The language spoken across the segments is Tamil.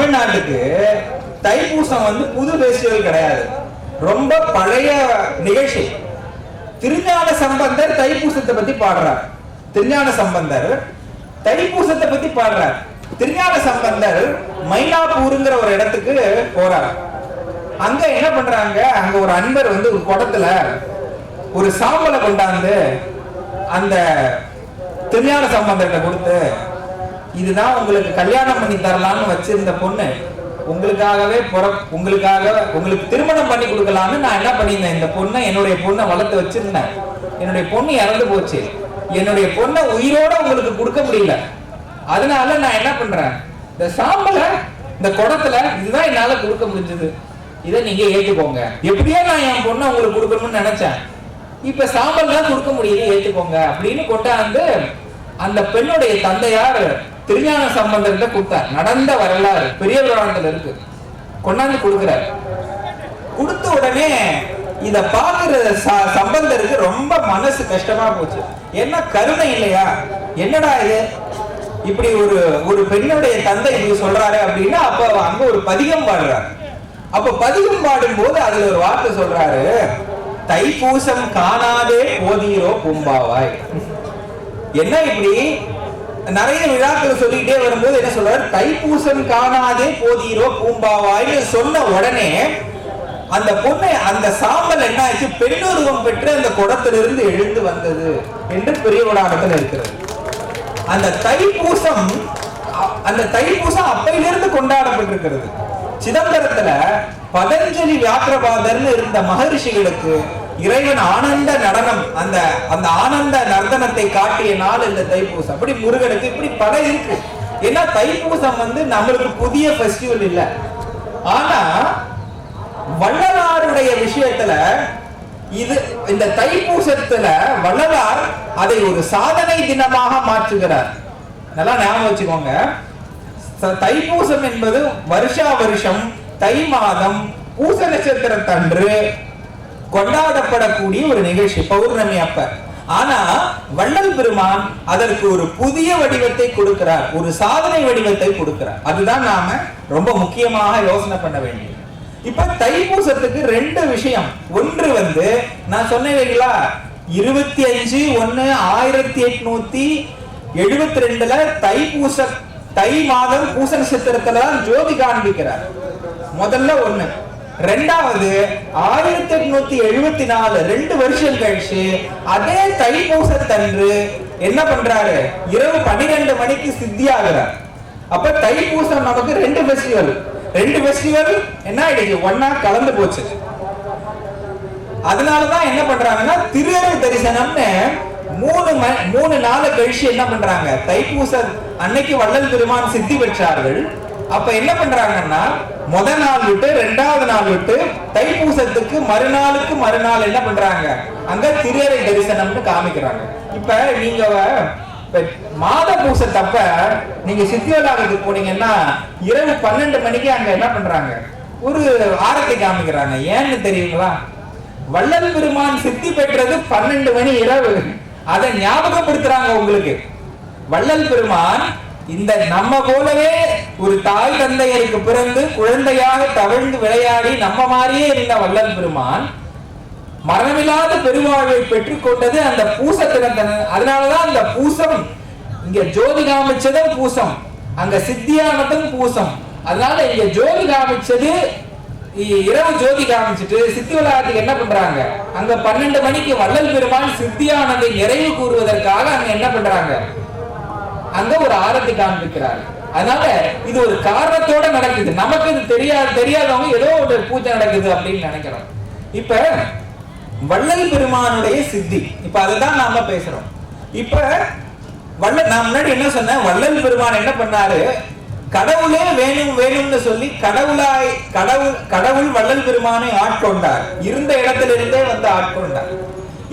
தமிழ்நாட்டுக்கு தைப்பூசம் வந்து புது ஃபெஸ்டிவல் கிடையாது. ரொம்ப பழைய நிகழ்ச்சி. திருஞான சம்பந்தர் தைப்பூசத்தை பத்தி பாடுறார். திருஞான சம்பந்தர் தைப்பூசத்தை பத்தி பாடுறார். திருஞான சம்பந்தர் மயிலாப்பூருங்கிற ஒரு இடத்துக்கு போறார். அங்க என்ன பண்றாங்க? அங்க ஒரு அன்பர் வந்து ஒரு குடத்துல ஒரு சாம்பலை கொண்டாந்து அந்த திருஞான சம்பந்தர்கிட்ட கொடுத்து இதுதான் உங்களுக்கு கல்யாணம் பண்ணி தரலாம்னு வச்சிருந்த பொண்ணு. உங்களுக்காகவே புற உங்களுக்காக உங்களுக்கு திருமணம் பண்ணி கொடுக்கலாம்னு நான் என்ன பண்ணியிருந்தேன்? இந்த பொண்ணை என்னுடைய பொண்ணை வளர்த்து வச்சிருந்தேன். என்னுடைய பொண்ணு இறந்து போச்சு. என்னுடைய பொண்ணை உயிரோட உங்களுக்கு கொடுக்க முடியல. அதனால நான் என்ன பண்றேன்? இந்த சாம்பலை இந்த குடத்துல இதுதான் என்னால கொடுக்க முடிஞ்சது. இதை நீங்க ஏத்துக்கோங்க. எப்படியோ நான் என் பொண்ணை உங்களுக்கு கொடுக்கணும்னு நினைச்சேன். இப்ப சாம்பல் தான் கொடுக்க முடியல ஏத்துக்கோங்க அப்படின்னு கொண்டாந்து அந்த பெண்ணுடைய தந்தையார் திருஞான சம்பந்தர்கிட்ட கொடுத்தார் நடந்த வரலாறு பெரிய புராணத்துல இருக்கு. கொண்டாந்து கொடுக்கிறார். கொடுத்த உடனே இத பாக்குற ச- சம்பந்தருக்கு ரொம்ப மனசு கஷ்டமா போச்சு. என்ன கருணை இல்லையா? என்னடா இது? இப்படி ஒரு ஒரு பெண்ணுடைய தந்தை இப்படி சொல்றாரு அப்படின்னா அப்ப அங்க ஒரு பதிகம் பாடுறாரு. அப்ப பதிகம் பாடும்போது அதுல ஒரு வார்த்தை சொல்றாரு. தைப்பூசம் காணாதே போதீரோ பூம்பாவாய். என்ன இப்படி? நிறைய விழாக்கள் சொல்லிக்கிட்டே வரும்போது என்ன சொல்றாரு? தைப்பூசம் காணாதே போதீரோ பூம்பாவாய்னு சொன்ன உடனே அந்த பொண்ணை அந்த சாம்பல் என்ன ஆச்சு பெண்ணுருவம் பெற்று அந்த குடத்திலிருந்து எழுந்து வந்தது என்று பெரிய உடாகத்தில் இருக்கிறது. அந்த தைப்பூசம் அந்த தைப்பூசம் அப்பையிலிருந்து கொண்டாடப்பட்டிருக்கிறது. சிதம்பரத்துல பதஞ்சலி வியாக்கிரபாதர்னு இருந்த மகரிஷிகளுக்கு இறைவன் ஆனந்த நடனம் அந்த அந்த ஆனந்த நர்த்தனத்தை காட்டிய நாள் இந்த தைப்பூசம். அப்படி முருகனுக்கு இப்படி பல இருக்கு. ஏன்னா தைப்பூசம் வந்து நம்மளுக்கு புதிய ஃபெஸ்டிவல் இல்ல. ஆனா வள்ளலாருடைய விஷயத்துல இது இந்த தைப்பூசத்துல வள்ளலார் அதை ஒரு சாதனை தினமாக மாற்றுகிறார். நல்லா ஞாபகம் வச்சுக்கோங்க. தைப்பூசம் என்பது வருஷா வருஷம் தை மாதம் பூச நட்சத்திரத்தன்று கொண்டாடப்படக்கூடிய ஒரு நிகழ்ச்சி பௌர்ணமி அப்ப. ஆனா வள்ளல் பெருமான் அதற்கு ஒரு புதிய வடிவத்தை கொடுக்கிறார் ஒரு சாதனை வடிவத்தை கொடுக்கிறார். அதுதான் நாம ரொம்ப முக்கியமாக யோசனை பண்ண வேண்டியது. இப்ப தைப்பூசத்துக்கு ரெண்டு விஷயம். ஒன்று வந்து நான் சொன்னேன் இல்லைங்களா இருபத்தி அஞ்சு ஒன்னு ஆயிரத்தி எட்நூத்தி எழுபத்தி ரெண்டுல தைப்பூச தை மாதம் பூச நட்சத்திரத்துல தான் ஜோதி காண்பிக்கிறார். முதல்ல ஒண்ணு. ரெண்டாவது ஆயிரத்தி எட்நூத்தி எழுபத்தி நாலு ரெண்டு வருஷம் கழிச்சு அதே தைப்பூசத்தன்று என்ன பண்றாரு? இரவு பன்னிரெண்டு மணிக்கு சித்தியாகிறார். அப்ப தைப்பூசம் நமக்கு ரெண்டு ஃபெஸ்டிவல் ரெண்டு ஃபெஸ்டிவல் என்ன ஆயிடுச்சு? ஒன்னா கலந்து போச்சு. அதனாலதான் என்ன பண்றாங்கன்னா திருவரு தரிசனம்னு மூணு ம- மூணு நாள் கழிச்சு என்ன பண்றாங்க? தைப்பூச அன்னைக்கு வள்ளல் பெருமான் சித்தி பெற்றார்கள். அப்ப என்ன பண்றாங்கன்னா முத நாள் விட்டு ரெண்டாவது நாள் விட்டு தைப்பூசத்துக்கு மறுநாளுக்கு மறுநாள் என்ன பண்றாங்க? அங்க திருஅறை தரிசனம்னு காமிக்கிறாங்க. இப்ப நீங்க மாத பூசத்தப்ப நீங்க சித்தியோலாகத்துக்கு போனீங்கன்னா இரவு பன்னெண்டு மணிக்கு அங்க என்ன பண்றாங்க? ஒரு ஆரத்தை காமிக்கிறாங்க. ஏன்னு தெரியுங்களா? வள்ளல் பெருமான் சித்தி பெற்றது பன்னெண்டு மணி இரவு. அதை ஞாபகப்படுத்துறாங்க உங்களுக்கு. வள்ளல் பெருமான் இந்த நம்ம போலவே ஒரு தாய் தந்தையருக்கு பிறந்து குழந்தையாக தவழ்ந்து விளையாடி நம்ம மாதிரியே இருந்த வள்ளல் பெருமான் மரணமில்லாத பெருவாழ்வை பெற்றுக்கொண்டது அந்த பூச திறந்தன அதனாலதான் அந்த பூசம் இங்க ஜோதி காமிச்சதும் பூசம் அங்க சித்தியானதும் பூசம். அதனால இங்க ஜோதி காமிச்சது இரவு ஜோதி காமிச்சிட்டு சித்தி விளையாட்டுக்கு என்ன பண்றாங்க? அங்க பன்னெண்டு மணிக்கு வள்ளல் பெருமான் சித்தியானதை நிறைவு கூறுவதற்காக அங்க என்ன பண்றாங்க? அங்க ஒரு ஆரத்தி காண்பிக்கிறார் அதனால இது ஒரு காரணத்தோட நடக்குது. நமக்கு இது தெரியாது தெரியாதவங்க ஏதோ ஒரு பூஜை நடக்குது அப்படின்னு நினைக்கிறோம். இப்ப வள்ளல் பெருமானுடைய சித்தி இப்ப அதுதான் நாம பேசுறோம். இப்ப வல்ல நான் முன்னாடி என்ன சொன்னேன்? வள்ளல் பெருமான் என்ன பண்ணாரு? கடவுளே வேணும் வேணும்னு சொல்லி கடவுளாய் கடவுள் கடவுள் வள்ளல் பெருமானை ஆட்கொண்டார். இருந்த இடத்துல இருந்தே வந்து ஆட்கொண்டார்.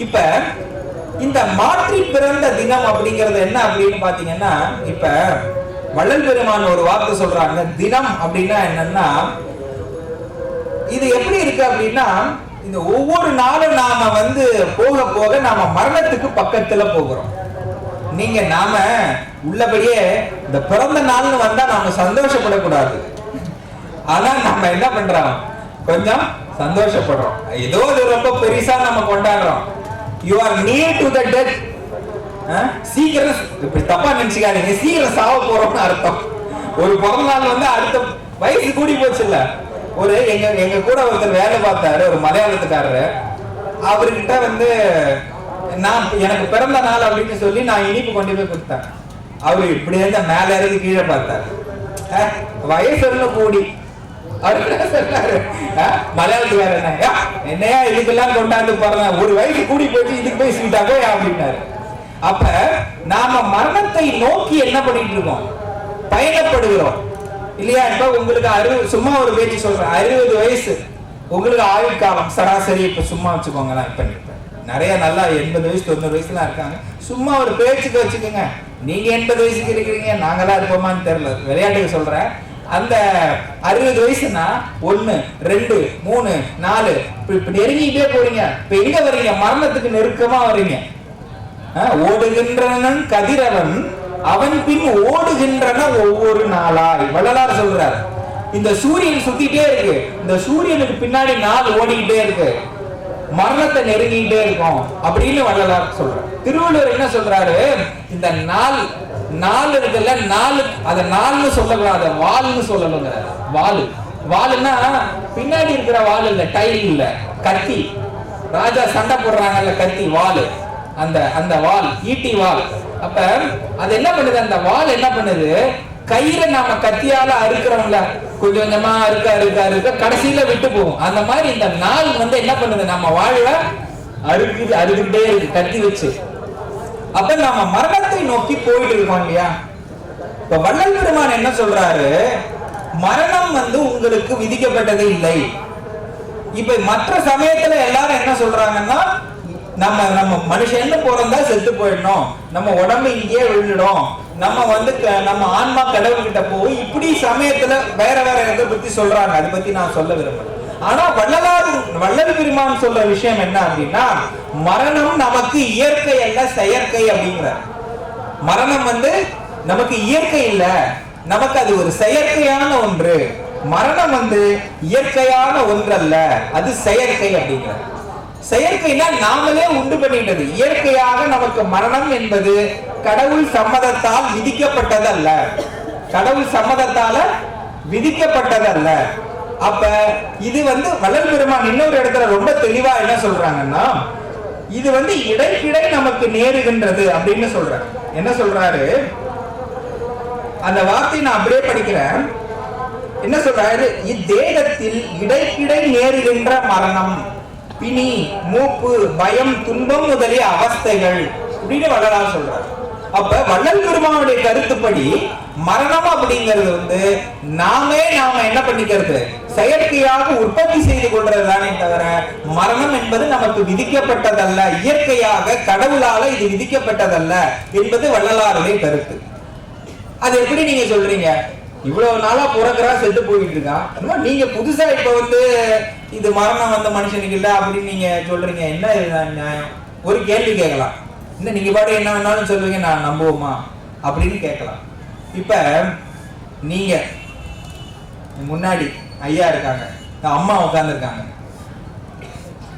இப்ப இந்த மாற்றி பிறந்த தினம் அப்படிங்கிறது என்ன அப்படின்னு பாத்தீங்கன்னா இப்ப வள்ளல் பெருமான் ஒரு வார்த்தை சொல்றாங்க தினம் அப்படின்னா என்னன்னா இது எப்படி இருக்கு அப்படின்னா இந்த ஒவ்வொரு நாளும் நாம வந்து போக போக நாம மரணத்துக்கு பக்கத்துல போகிறோம். நீங்க நாம உள்ளபடியே இந்த பிறந்த நாள்னு வந்தா நாம சந்தோஷப்படக்கூடாது. ஆனா நம்ம என்ன பண்றோம்? கொஞ்சம் சந்தோஷப்படுறோம். ஏதோ இது ரொம்ப பெருசா நம்ம கொண்டாடுறோம். You are near to the death சீக்கிரம் இப்படி தப்பா நினைச்சுக்காதீங்க. சீக்கிரம் சாவ போறோம்னு அர்த்தம். ஒரு பிறந்த நாள் வந்து அடுத்த வயசு கூடி போச்சு இல்ல ஒரு எங்க எங்க கூட ஒருத்தர் வேலை பார்த்தாரு ஒரு மலையாளத்துக்காரரு. அவர்கிட்ட வந்து நான் எனக்கு பிறந்த நாள் அப்படின்னு சொல்லி நான் இனிப்பு கொண்டு போய் கொடுத்தேன். அவர் இப்படி இருந்த மேல இருந்து கீழே பார்த்தாரு. வயசு கூடி? அவர் என்ன சொன்னாரு அஹ், மலையாளத்துக்காரர் என்ன "யா, என்னையா இதுக்கெல்லாம் கொண்டாந்து பாருங்க ஒரு வயசு கூடி போயிட்டு இதுக்கு போய் ஸ்வீட்டா போய் அப்படின்னாரு அப்ப நாம மரணத்தை நோக்கி என்ன பண்ணிட்டு இருக்கோம் பயணப்படுகிறோம் இல்லையா இப்ப உங்களுக்கு அறுபது சும்மா ஒரு பேச்சு சொல்றேன் அறுபது வயசு உங்களுக்கு ஆயுள் காலம் சராசரி இப்ப சும்மா வச்சுக்கோங்களேன் இப்ப இப்ப நிறைய நல்லா எண்பது வயசு தொண்ணூறு வயசுலாம் இருக்காங்க சும்மா ஒரு பேச்சுக்கு வச்சுக்கோங்க நீங்க எண்பது வயசுக்கு இருக்கிறீங்க நாங்களாம் இருப்போமான்னு தெரியல விளையாட்டுக்கு சொல்றேன் அந்த அறுபது வயசுனா ஒன்னு ரெண்டு மூணு நாலு. இப்ப இப்ப நெருங்கிட்டே போறீங்க. இப்ப எங்க வர்றீங்க? மரணத்துக்கு நெருக்கமா வர்றீங்க. ஓடுகின்றனன் கதிரவன் அவன் பின் ஓடுகின்றன ஒவ்வொரு நாளாய். வள்ளலார் சொல்றார். இந்த சூரியன் சுத்திட்டே இருக்கு. இந்த சூரியனுக்கு பின்னாடி நாள் ஓடிக்கிட்டே இருக்கு. மரணத்தை நெருங்கிட்டே இருக்கும். அப்படின்னு வள்ளலார் சொல்றார். திருவள்ளுவர் என்ன சொல்றாரு? இந்த நாள் நாலு இருக்குல்ல நாலு அத நாள்னு சொல்லக்கூடாது அதை வாலுன்னு சொல்லணுங்கிறார் வால். வாலுன்னா பின்னாடி இருக்கிற வால் இல்ல டைல் இல்ல கத்தி. ராஜா சண்டை போடுறாங்கல்ல கத்தி வால். அந்த அந்த வால் ஈட்டி வால். அப்ப அது என்ன பண்ணுது? அந்த வால் என்ன பண்ணுது? கயிறை நாம கத்தியால அறுக்கிறோம்ல. கொஞ்சம் கொஞ்சமா அறுக்க அறுக்க அறுக்க கடைசியில விட்டு போகும். அந்த மாதிரி இந்த நாள் வந்து என்ன பண்ணுது? நம்ம வாழ்வை அறுக்குது அறுக்கிட்டே இருக்கு கத்தி வச்சு. அப்ப நாம மரணத்தை நோக்கி போயிட்டு இருக்கோம் இல்லையா? இப்ப வள்ளல் பெருமான் என்ன சொல்றாரு? மரணம் வந்து உங்களுக்கு விதிக்கப்பட்டது இல்லை. இப்ப மற்ற சமயத்துல எல்லாரும் என்ன சொல்றாங்கன்னா நம்ம நம்ம மனுஷன் பிறந்தா செத்து போயிடணும். நம்ம உடம்பு இங்கேயே விழுந்துடும். நம்ம வந்து க- நம்ம ஆன்மா கடவுள்கிட்ட போய் இப்படி சமயத்துல வேற வேற எதை பத்தி சொல்றாங்க? அதை பத்தி நான் சொல்ல விரும்புறேன் ஆனா வள்ளலார் வள்ளல் பெருமான் சொல்ற விஷயம் என்ன அப்படின்னா மரணம் நமக்கு இயற்கை அல்ல செயற்கை அப்படிங்கிற மரணம் வந்து நமக்கு இயற்கை இல்ல நமக்கு அது ஒரு செயற்கையான ஒன்று. மரணம் வந்து இயற்கையான ஒன்றல்ல அது செயற்கை அப்படிங்கிற செயற்கைனா நாமளே உண்டு பண்ணிட்டது. இயற்கையாக நமக்கு மரணம் என்பது கடவுள் சம்மதத்தால் விதிக்கப்பட்டதல்ல. கடவுள் சம்மதத்தால விதிக்கப்பட்டதல்ல. அப்ப இது வந்து வளர் பெருமான் இன்னொரு இடத்துல ரொம்ப தெளிவா என்ன சொல்றாங்கன்னா இது வந்து இடைக்கிடை நமக்கு நேருகின்றது அப்படின்னு சொல்றாரு. என்ன சொல்றாரு? அந்த வார்த்தையை நான் அப்படியே படிக்கிறேன். என்ன சொல்றாரு? இத்தேகத்தில் இடைக்கிடை நேருகின்ற மரணம். பிணி மூப்பு பயம் துன்பம் முதலிய அவஸ்தைகள் அப்படின்னு வள்ளலார் சொல்றாரு. அப்ப வள்ளல் பெருமானுடைய கருத்துப்படி மரணம் அப்படிங்கிறது வந்து நாமே நாம என்ன பண்ணிக்கிறது? செயற்கையாக உற்பத்தி செய்து கொள்றது தானே தவிர மரணம் என்பது நமக்கு விதிக்கப்பட்டதல்ல. இயற்கையாக கடவுளால இது விதிக்கப்பட்டதல்ல என்பது வள்ளலாருடைய கருத்து. அது எப்படி நீங்க சொல்றீங்க? இவ்வளவு நாளா பிறக்கிறா செத்து போயிட்டு இருக்கான் நீங்க புதுசா இப்ப வந்து இது மரணம் வந்த மனுஷனுக்கு இல்ல அப்படின்னு நீங்க சொல்றீங்க. என்ன நியாயம் ஒரு கேள்வி கேட்கலாம். இந்த நீங்க பாட்டு என்ன வேணாலும் சொல்லுவீங்க நான் நம்புவோமா? அப்படின்னு கேட்கலாம். இப்ப நீங்க முன்னாடி ஐயா இருக்காங்க. அம்மா உட்காந்துருக்காங்க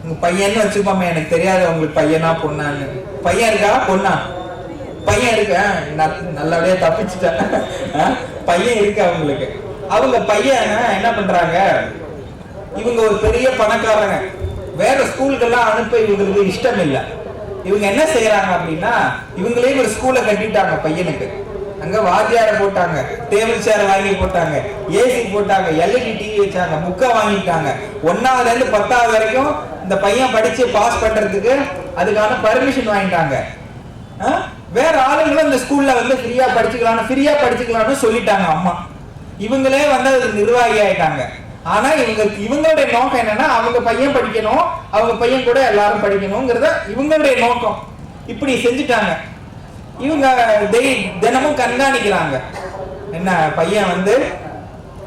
உங்க பையன்னு வச்சுப்பாமே எனக்கு தெரியாது உங்களுக்கு பையனா பொண்ணான்னு. பையன் இருக்கா பொண்ணா? பையன் இருக்க. நல்லபடியா தப்பிச்சுட்டேன். பையன் இருக்கு அவங்களுக்கு. அவங்க பையன் என்ன பண்றாங்க? இவங்க ஒரு பெரிய பணக்காரங்க. வேற ஸ்கூலுக்கெல்லாம் அனுப்ப இவங்களுக்கு இஷ்டம் இல்லை இவங்க என்ன செய்யறாங்க அப்படின்னா இவங்களே ஒரு ஸ்கூலை கட்டிட்டாங்க பையனுக்கு. அங்க வாத்தியார போட்டாங்க டேபிள் சேர் வாங்கி போட்டாங்க ஏசி போட்டாங்க எல்இடி டிவி வச்சாங்க புக்கை வாங்கிட்டாங்க. ஒன்னாவதுல இருந்து பத்தாவது வரைக்கும் இந்த பையன் படிச்சு பாஸ் பண்றதுக்கு அதுக்கான பர்மிஷன் வாங்கிட்டாங்க. ஆ? வேற ஆளுங்களும் இந்த ஸ்கூல்ல வந்து ஃப்ரீயா படிச்சுக்கலாம் ஃப்ரீயா படிச்சுக்கலாம்னு சொல்லிட்டாங்க அம்மா. இவங்களே வந்து அது நிர்வாகி ஆயிட்டாங்க. ஆனா இவங்க இவங்களுடைய நோக்கம் என்னன்னா அவங்க பையன் படிக்கணும் அவங்க பையன் கூட எல்லாரும் படிக்கணுங்கிறத இவங்களுடைய நோக்கம். இப்படி செஞ்சுட்டாங்க. இவங்க டெய் தினமும் கண்காணிக்கிறாங்க. என்ன பையன் வந்து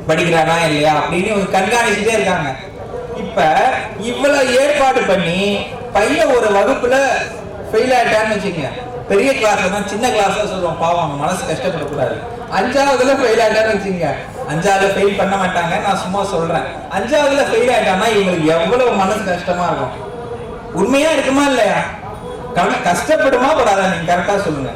படிக்கிறானா இல்லையா அப்படின்னு இவங்க கண்காணிச்சுட்டே இருக்காங்க. இப்ப இவ்வளவு ஏற்பாடு பண்ணி பையன் ஒரு வகுப்புல ஃபெயில் ஆயிட்டான்னு வச்சுக்கங்க. பெரிய கிளாஸ் தான் சின்ன கிளாஸ்ல சொல்லுவோம் பாவம் அவங்க மனசு கஷ்டப்படக்கூடாது. அஞ்சாவதுல ஃபெயில் ஆயிட்டான்னு வச்சுங்க அஞ்சாவதுல ஃபெயில் பண்ண மாட்டாங்க நான் சும்மா சொல்றேன். அஞ்சாவதுல ஃபெயில் ஆயிட்டான்னா இவங்களுக்கு எவ்வளவு மனசு கஷ்டமா இருக்கும்? உண்மையா இருக்குமா இல்லையா? கஷ்டப்படுமா படாதா நீங்க? கரெக்டா சொல்லுங்க.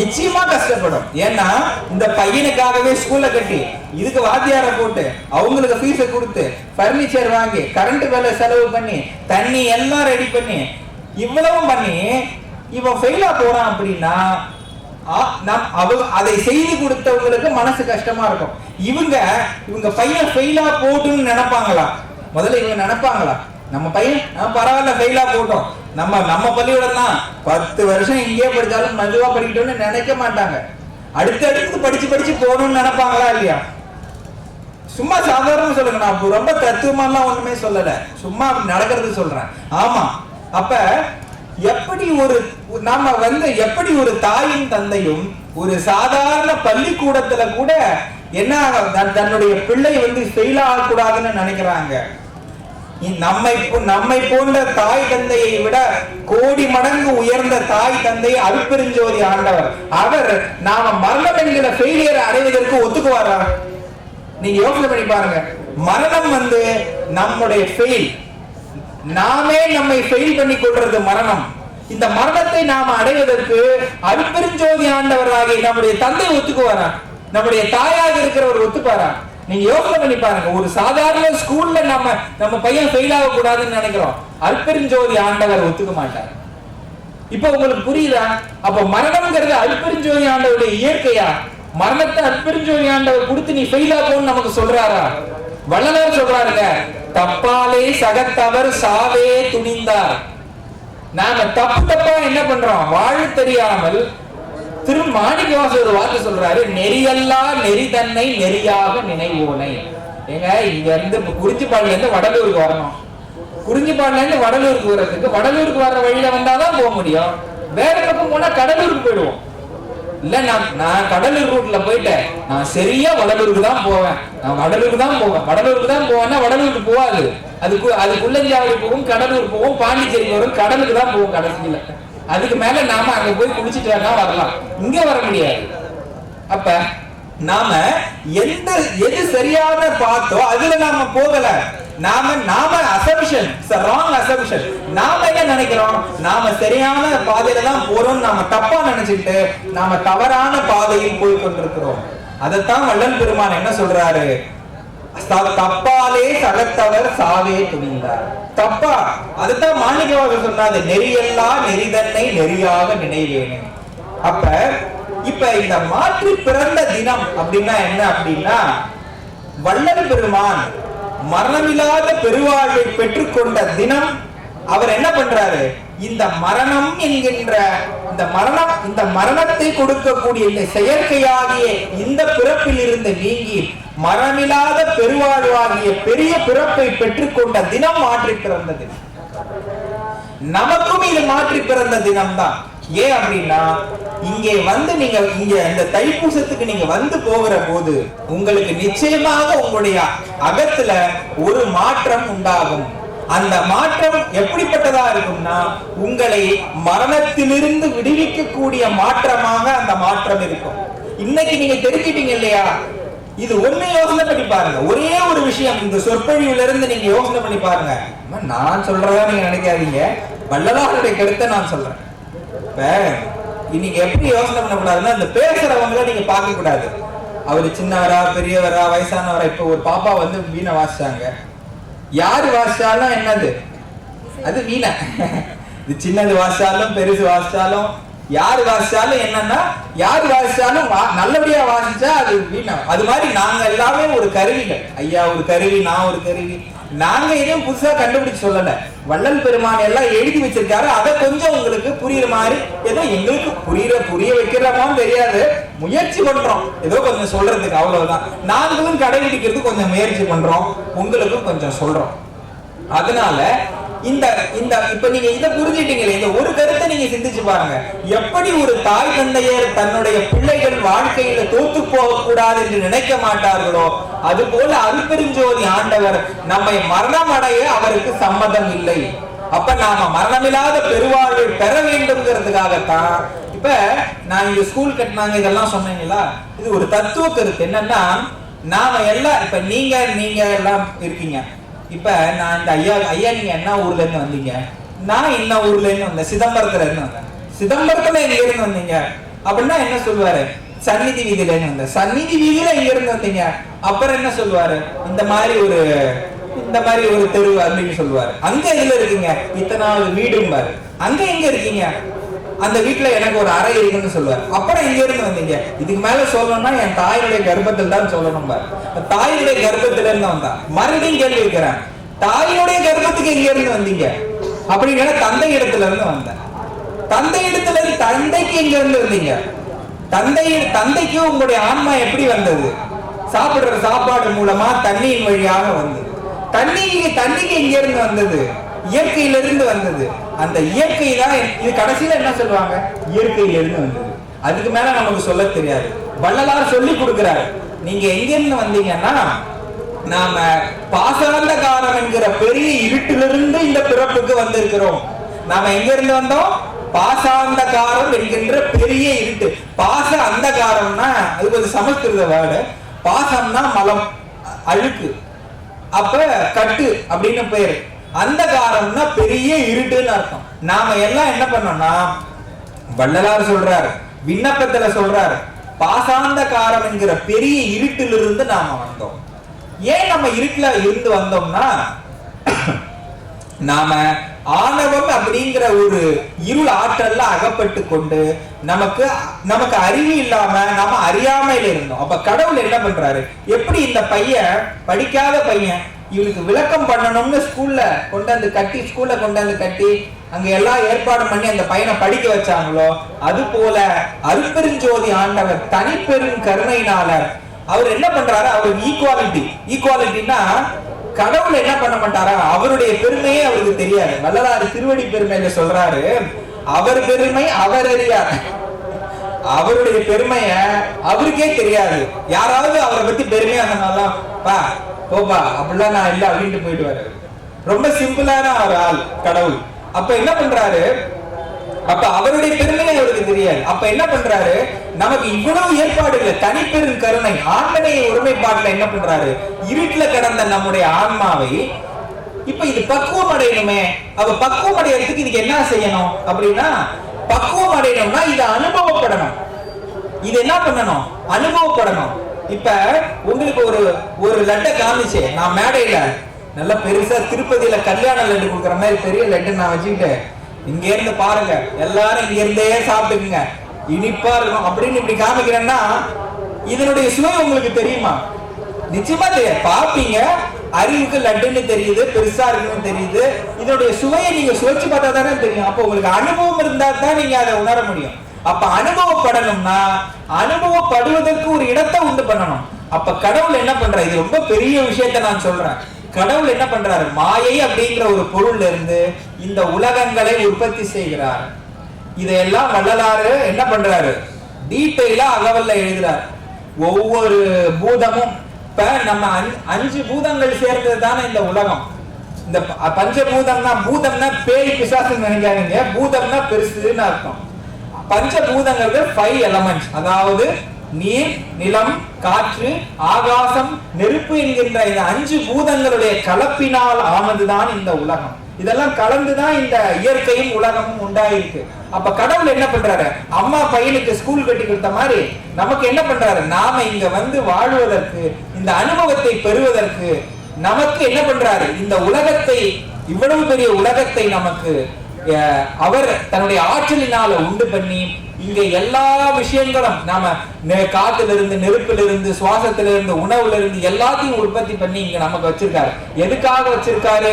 நிச்சயமா கஷ்டப்படும். ஏன்னா இந்த பையனுக்காகவே ஸ்கூல்ல கட்டி இதுக்கு வாத்தியாரை போட்டு அவங்களுக்கு ஃபீஸை கொடுத்து பர்னிச்சர் வாங்கி கரண்ட் வேலை செலவு பண்ணி தண்ணி எல்லாம் ரெடி பண்ணி இவ்வளவும் பண்ணி இவன் ஃபெயிலா போறான் அப்படின்னா நம் அவங்க அதை செய்து கொடுத்தவங்களுக்கு மனசு கஷ்டமா இருக்கும். இவங்க இவங்க பையன் ஃபெயிலா போட்டுன்னு நினைப்பாங்களா? முதல்ல இவங்க நினைப்பாங்களா? நம்ம பையன் பரவாயில்ல ஃபெயிலா போட்டோம். நம்ம நம்ம பள்ளிக்கூடம் தான் பத்து வருஷம் இங்கேயே படிச்சாலும் மெதுவா படிக்கட்டும்னு நினைக்க மாட்டாங்க. அடுத்தடுத்து அடுத்து படிச்சு படிச்சு போகணும்னு நினைப்பாங்களா இல்லையா? சும்மா சாதாரண சொல்லுங்க. நான் ரொம்ப தத்துவமாலாம் ஒண்ணுமே சொல்லல. சும்மா அப்படி நடக்கிறது சொல்றேன். ஆமா. அப்ப எப்படி ஒரு நாம வந்து எப்படி ஒரு தாயும் தந்தையும் ஒரு சாதாரண பள்ளிக்கூடத்துல கூட என்ன தன்- தன்னுடைய பிள்ளை வந்து ஃபெயில் ஆகக்கூடாதுன்னு நினைக்கிறாங்க? நம்மை போ- நம்மை போன்ற தாய் தந்தையை விட கோடி மடங்கு உயர்ந்த தாய் தந்தை அருப்பெருஞ்சோதி ஆண்டவர். அவர் நாம மரணம் என்கிற ஃபெயிலியர் அடைவதற்கு ஒத்துக்குவாரா? நீங்க யோசனை பண்ணி பாருங்க. மரணம் வந்து நம்முடைய ஃபெயில் நாமே நம்மை ஃபெயில் பண்ணி கொள்றது மரணம். இந்த மரணத்தை நாம அடைவதற்கு அருப்பெருஞ்சோதி ஆண்டவராகி நம்முடைய தந்தை ஒத்துக்குவாரா? நம்முடைய தாயாக இருக்கிறவர் ஒத்துப்பாரா? நீங்க யோசனை பண்ணி பாருங்க. ஒரு சாதாரண ஸ்கூல்ல நம்ம நம்ம பையன் ஃபெயில் ஆக கூடாதுன்னு நினைக்கிறோம். அற்பெருஞ்சோதி ஆண்டவர் ஒத்துக்க மாட்டார். இப்ப உங்களுக்கு புரியுதா? அப்ப மரணம்ங்கிறது அற்பெருஞ்சோதி ஆண்டவருடைய இயற்கையா? மரணத்தை அற்பெருஞ்சோதி ஆண்டவர் கொடுத்து நீ ஃபெயில் ஆகும்னு நமக்கு சொல்றாரா? வள்ளலார் சொல்றாருங்க தப்பாலே சகத்தவர் சாவே துணிந்தார். நாம தப்பு தப்பா என்ன பண்றோம்? வாழ தெரியாமல் திரு மாணிக்கவாசர் ஒரு வார்த்தை சொல்றாரு நெறியல்லா நெறி தன்னை நெறியாக நினைவோனை. ஏங்க இங்க இருந்து இப்ப குறிஞ்சிப்பாடில இருந்து வடலூருக்கு வரணும். குறிஞ்சிப்பாடில இருந்து வடலூருக்கு வர்றதுக்கு வடலூருக்கு வர்ற வழியில வந்தாதான் போக முடியும். வேற பக்கம் போனா கடலூருக்கு போயிடுவோம். இல்ல நான் நான் கடலூர் ரூட்ல போயிட்டேன். நான் சரியா வடலூருக்கு தான் போவேன். நான் வடலூருக்கு தான் போவேன். வடலூருக்கு தான் போவேன்னா வடலூருக்கு போகாது. அதுக்கு அது குள்ளஞ்சாவடி போகும் கடலூர் போகும் பாண்டிச்சேரி வரும் கடலுக்கு தான் போகும் கடைசியில. அதுக்கு மேல நாம அங்க போய் குளிச்சுட்டு வேணா வரலாம். இங்க வர முடியாது. அப்ப நாம எந்த எது சரியான பார்த்தோ அதுல நாம போகல. நாம நாம அசம்ஷன் ராங் அசம்ஷன் நாம என்ன நினைக்கிறோம்? நாம சரியான பாதையில தான் போறோம் நாம தப்பா நினைச்சிட்டு நாம தவறான பாதையில் போய் கொண்டிருக்கிறோம். அதைத்தான் வள்ளல் பெருமான் என்ன சொல்றாரு? தப்பாலே சகத்தவர் சாவே துணிந்தார். தப்பா? அதுதான் மாணிக்கவாக சொன்னாரு நெறியெல்லாம் நெறிதன்னை நெறியாக நினைவேனே. அப்ப இப்ப இந்த மாற்றி பிறந்த தினம் அப்படின்னா என்ன அப்படின்னா வல்லன் பெருமான் மரணமில்லாத பெருவாழ்வை பெற்றுக்கொண்ட தினம் அவர் என்ன பண்றாரு? இந்த மரணம் என்கின்ற இந்த மரணம் இந்த மரணத்தை கொடுக்கக்கூடிய இந்த செயற்கையாகிய இந்த பிறப்பில் இருந்து நீங்கி மரமில்லாத பெருவாழ்வாகிய பெரிய பிறப்பை பெற்றுக்கொண்ட தினம் மாற்றி பிறந்த தினம். நமக்கும் இது மாற்றி பிறந்த தினம்தான். ஏன் அப்படின்னா இங்கே வந்து நீங்க இங்க இந்த தைப்பூசத்துக்கு நீங்க வந்து போகிற போது உங்களுக்கு நிச்சயமாக உங்களுடைய அகத்துல ஒரு மாற்றம் உண்டாகும். அந்த மாற்றம் எப்படிப்பட்டதா இருக்கும்னா உங்களை மரணத்திலிருந்து விடுவிக்கக்கூடிய மாற்றமாக அந்த மாற்றம் இருக்கும். இன்னைக்கு நீங்க தெரிஞ்சிட்டீங்க இல்லையா? இது ஒண்ணு யோசனை பண்ணி பாருங்க. ஒரே ஒரு விஷயம் இந்த சொற்பொழிவுல இருந்து நீங்க யோசனை பண்ணி பாருங்க. நான் சொல்றதா நீங்க நினைக்காதீங்க. வள்ளலாருடைய கருத்தை நான் சொல்றேன். இப்ப இன்னைக்கு எப்படி யோசனை பண்ணக்கூடாதுன்னா இந்த பேசுறவங்கள நீங்க பார்க்க கூடாது அவர் சின்னவரா பெரியவரா வயசானவரா இப்ப ஒரு பாப்பா வந்து வீணை வாசிச்சாங்க. யாரு வாசிச்சாலும் என்னது? அது வீணை இது சின்னது வாசிச்சாலும் பெருசு வாசிச்சாலும் யாரு வாசிச்சாலும் என்னன்னா யாரு வாசிச்சாலும் வா- நல்லபடியா வாசிச்சா அது வீணை. அது மாதிரி நாங்க எல்லாமே ஒரு கருவிகள் ஐயா ஒரு கருவி நான் ஒரு கருவி. நாங்க எதையும் புதுசா கண்டுபிடிச்சு சொல்லல. வள்ளல் பெருமான் எல்லாம் எழுதி வச்சிருக்காரு. அதை கொஞ்சம் உங்களுக்கு புரியுற மாதிரி ஏதோ எங்களுக்கு புரியுற புரிய வைக்கிறமான்னு தெரியாது. முயற்சி பண்றோம். ஏதோ கொஞ்சம் சொல்றதுக்கு அவ்வளவுதான். நாங்களும் கடைபிடிக்கிறது கொஞ்சம் முயற்சி பண்றோம். உங்களுக்கும் கொஞ்சம் சொல்றோம். அதனால இந்த இந்த இப்ப நீங்க இதை புரிஞ்சிட்டீங்களே இந்த ஒரு கருத்தை நீங்க சிந்திச்சு பாருங்க. எப்படி ஒரு தாய் தந்தையர் தன்னுடைய பிள்ளைகள் வாழ்க்கையில தோத்து போக கூடாது என்று நினைக்க மாட்டார்களோ அது போல அருப்பெருஞ்சோதி ஆண்டவர் நம்மை மரணம் அடைய அவருக்கு சம்மதம் இல்லை. அப்ப நாம மரணமில்லாத பெருவாழ்வை பெற வேண்டும்ங்கிறதுக்காகத்தான். இப்ப நான் இங்க ஸ்கூல் கட்டினாங்க இதெல்லாம் சொன்னீங்களா? இது ஒரு தத்துவ கருத்து. என்னன்னா நாம எல்லாம் இப்ப நீங்க நீங்க எல்லாம் இருக்கீங்க. இப்ப நான் இந்த ஐயா ஐயா நீங்க என்ன ஊர்ல இருந்து வந்தீங்க? நான் என்ன ஊர்ல இருந்து வந்தேன்? சிதம்பரத்துல இருந்து வந்தேன். சிதம்பரத்துல எங்க இருந்து வந்தீங்க. அப்படின்னா என்ன சொல்லுவாரு? சந்நிதி வீதியில இருந்து வந்தேன். சந்நிதி வீதியில எங்க இருந்து வந்தீங்க. அப்புறம் என்ன சொல்லுவாரு? இந்த மாதிரி ஒரு இந்த மாதிரி ஒரு தெரு அப்படின்னு சொல்லுவாரு. அங்க எதுல இருக்கீங்க? இத்தனாவது வீடும் பாரு அங்க எங்க இருக்கீங்க? அந்த வீட்டுல எனக்கு ஒரு அறை இருக்குன்னு சொல்லுவார். அப்புறம் இங்க இருந்து வந்தீங்க. இதுக்கு மேல சொல்லணும்னா என் தாயினுடைய கர்ப்பத்தில் தான் சொல்லணும் பாரு. தாயினுடைய கர்ப்பத்துல இருந்து வந்தான் மறுபடியும் கேள்வி இருக்கிறேன் தாயினுடைய கர்ப்பத்துக்கு எங்க இருந்து வந்தீங்க. அப்படின்னா தந்தை இடத்துல இருந்து வந்தேன். தந்தை இடத்துல இருந்து தந்தைக்கு எங்க இருந்து வந்தீங்க. தந்தை தந்தைக்கு உங்களுடைய ஆன்மா எப்படி வந்தது? சாப்பிடுற சாப்பாடு மூலமா தண்ணியின் வழியாக வந்தது. தண்ணி தண்ணிக்கு எங்க இருந்து வந்தது. இயற்கையில இருந்து வந்தது. அந்த இயற்கை தான் இது கடைசியில என்ன சொல்லுவாங்க? இயற்கையில இருந்து வந்தது. அதுக்கு மேல நமக்கு சொல்ல தெரியாது. வள்ளலார் சொல்லி கொடுக்கிறாரு. நீங்க எங்கிருந்து வந்தீங்கன்னா நாம பாசாந்த காலம் என்கிற பெரிய இருட்டிலிருந்து இந்த பிறப்புக்கு வந்திருக்கிறோம். நாம எங்க இருந்து வந்தோம்? பாசாந்த காரம் என்கின்ற பெரிய இருட்டு. பாச அந்தகாரம்னா அது கொஞ்சம் சமஸ்கிருத வேர்டு. பாசம்னா மலம் அழுக்கு. அப்ப கட்டு அப்படின்னு பேரு. அந்தகாரம்னா பெரிய இருட்டுன்னு அர்த்தம். நாம எல்லாம் என்ன பண்ணோம்னா வள்ளலார் சொல்றாரு விண்ணப்பத்துல சொல்றாரு பாசாந்த காரம் என்கிற பெரிய இருட்டிலிருந்து நாம வந்தோம். ஏன் நம்ம இருட்டுல இருந்து வந்தோம்னா நாம ஆணவம் அப்படிங்கிற ஒரு இருள் ஆற்றல்ல அகப்பட்டு கொண்டு நமக்கு நமக்கு அறிவு இல்லாம நாம அறியாமையில இருந்தோம். அப்ப கடவுள் என்ன பண்றாரு? எப்படி இந்த பையன் படிக்காத பையன் இவனுக்கு விளக்கம் பண்ணணும்னு ஸ்கூல்ல கொண்டாந்து கட்டி ஸ்கூல்ல கொண்டாந்து கட்டி அங்க எல்லாம் ஏற்பாடு பண்ணி அந்த பையனை படிக்க வச்சாங்களோ அது போல அருப்பெருஞ்சோதி ஆண்டவர் தனிப்பெரும் கருணையினால அவர் என்ன பண்றாரு? அவர் ஈக்குவாலிட்டி ஈக்குவாலிட்டின்னா கடவுள் என்ன பண்ண மாட்டாரா? அவருடைய பெருமையே அவருக்கு தெரியாது. வள்ளலாறு திருவடி பெருமையில சொல்றாரு அவர் பெருமை அவர் அறியார். அவருடைய பெருமைய அவருக்கே தெரியாது. யாராவது அவரை பத்தி பெருமையா சொன்னாலும் பா போப்பா அப்படிலாம் நான் இல்ல அப்படின்ட்டு போயிடுவாரு. ரொம்ப சிம்பிளான ஒரு ஆள் கடவுள். அப்ப என்ன பண்றாரு? அப்ப அவருடைய பெருமையை அவருக்கு தெரியாது அப்ப என்ன பண்றாரு? நமக்கு இவ்வளவு ஏற்பாடுகள் தனிப்பெரும் கருணை ஆண்மனைய ஒருமைப்பாடுல என்ன பண்றாரு? இருட்டுல கடந்த நம்முடைய ஆன்மாவை இப்ப இது பக்குவம் அடையணுமே. அவ பக்குவம் அடையறதுக்கு இதுக்கு என்ன செய்யணும்? அப்படின்னா பக்குவம் அடையணும்னா இதை அனுபவப்படணும். இது என்ன பண்ணணும்? அனுபவப்படணும். இப்ப உங்களுக்கு ஒரு ஒரு லட்டை காமிச்சு. நான் மேடையில நல்ல பெருசா திருப்பதியில கல்யாண லட்டு கொடுக்குற மாதிரி பெரிய லட்டு நான் வச்சுக்கிட்டேன். இங்க இருந்து பாருங்க. எல்லாரும் இங்க இருந்தே சாப்பிட்டுக்குங்க. இனிப்பா இருக்கும் அப்படின்னு இப்படி காமிக்கிறேன்னா இதனுடைய சுவை உங்களுக்கு தெரியுமா? நிச்சயமா தெரியாது. பாப்பீங்க. அறிவுக்கு லட்டுன்னு தெரியுது பெருசா இருக்குன்னு தெரியுது. இதனுடைய சுவையை நீங்க சுவைச்சு பார்த்தா தானே தெரியும். அப்போ உங்களுக்கு அனுபவம் இருந்தா தான் நீங்க அதை உணர முடியும். அப்ப அனுபவப்படணும்னா அனுபவப்படுவதற்கு ஒரு இடத்தை உண்டு பண்ணணும். அப்ப கடவுள் என்ன பண்ற இது ரொம்ப பெரிய விஷயத்தை நான் சொல்றேன். கடவுள் என்ன பண்றாரு? மாயை அப்படிங்கிற ஒரு பொருள்ல இருந்து இந்த உலகங்களை உற்பத்தி செய்கிறார். இதையெல்லாம் வள்ளலாறு என்ன பண்றாரு? டீட்டெயிலா அகவல்ல எழுதுறார். ஒவ்வொரு பூதமும் இப்ப நம்ம அஞ்சு பூதங்கள் சேர்ந்தது தானே இந்த உலகம். இந்த பஞ்சபூதம்னா பூதம்னா பேய் பிசாசுன்னு நினைக்காதீங்க. பூதம்னா பெருசுன்னு அர்த்தம். பஞ்சபூதங்கள் ஃபைவ் எலமெண்ட்ஸ் அதாவது நீர் நிலம் காற்று ஆகாசம் நெருப்பு என்கின்ற இந்த அஞ்சு பூதங்களுடைய கலப்பினால் ஆனதுதான் இந்த உலகம். இதெல்லாம் கலந்துதான் இந்த இயற்கையும் உலகமும் உண்டாயிருக்கு. அப்ப கடவுள் என்ன பண்றாரு? அம்மா பையனுக்கு ஸ்கூல் கட்டி கொடுத்த மாதிரி நமக்கு என்ன பண்றாரு? நாம இங்க வந்து வாழ்வதற்கு இந்த அனுபவத்தை பெறுவதற்கு நமக்கு என்ன பண்றாரு? இந்த உலகத்தை இவ்வளவு பெரிய உலகத்தை நமக்கு அவர் தன்னுடைய ஆற்றலினால உண்டு பண்ணி இங்க எல்லா விஷயங்களும் நாம நெ- காத்துல இருந்து நெருப்புல இருந்து சுவாசத்துல இருந்து உணவுல இருந்து எல்லாத்தையும் உற்பத்தி பண்ணி இங்க நமக்கு வச்சிருக்காரு. எதுக்காக வச்சிருக்காரு?